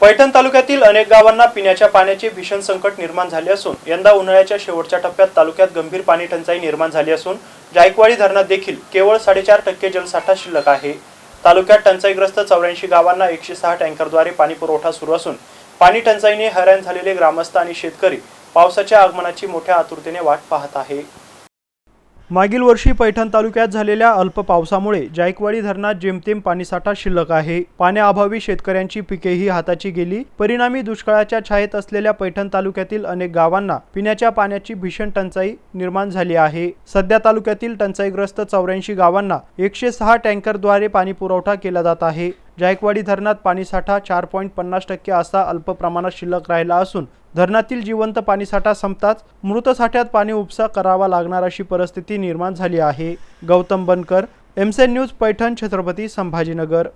पैठण तालुक्यातील अनेक गावांना पिण्याच्या पाण्याचे भीषण संकट निर्माण झाले असून यंदा उन्हाळ्याच्या शेवटच्या टप्प्यात तालुक्यात गंभीर पाणी टंचाई निर्माण झाली असून जायकवाडी धरणात देखील केवळ साडेचार टक्के जलसाठा शिल्लक आहे. तालुक्यात टंचाईग्रस्त चौऱ्याऐंशी गावांना एकशे सहा टँकरद्वारे पाणी पुरवठा सुरू असून पाणी टंचाईने हैराण झालेले ग्रामस्थ आणि शेतकरी पावसाच्या आगमनाची मोठ्या आतुरतेने वाट पाहत आहे. मागील वर्षी पैठण तालुक्यात झालेल्या अल्प पावसामुळे जायकवाडी धरणात जेमतेम पाणीसाठा शिल्लक आहे. पाण्याअभावी शेतकऱ्यांची पिकेही हाताची गेली. परिणामी दुष्काळाच्या छायेत असलेल्या पैठण तालुक्यातील अनेक गावांना पिण्याच्या पाण्याची भीषण टंचाई निर्माण झाली आहे. सध्या तालुक्यातील टंचाईग्रस्त चौऱ्याऐंशी गावांना एकशे सहा टँकरद्वारे पाणी पुरवठा केला जात आहे. जायकवाडी धरणात पाणीसाठा चार पॉईंट पन्नास टक्के असा अल्प प्रमाणात शिल्लक राहिला असून धरणातील जिवंत पाणीसाठा संपताच मृत साठ्यात पाणी उपसा करावा लागणार अशी परिस्थिती निर्माण झाली आहे. गौतम बनकर एमसेन न्यूज पैठण छत्रपती संभाजीनगर.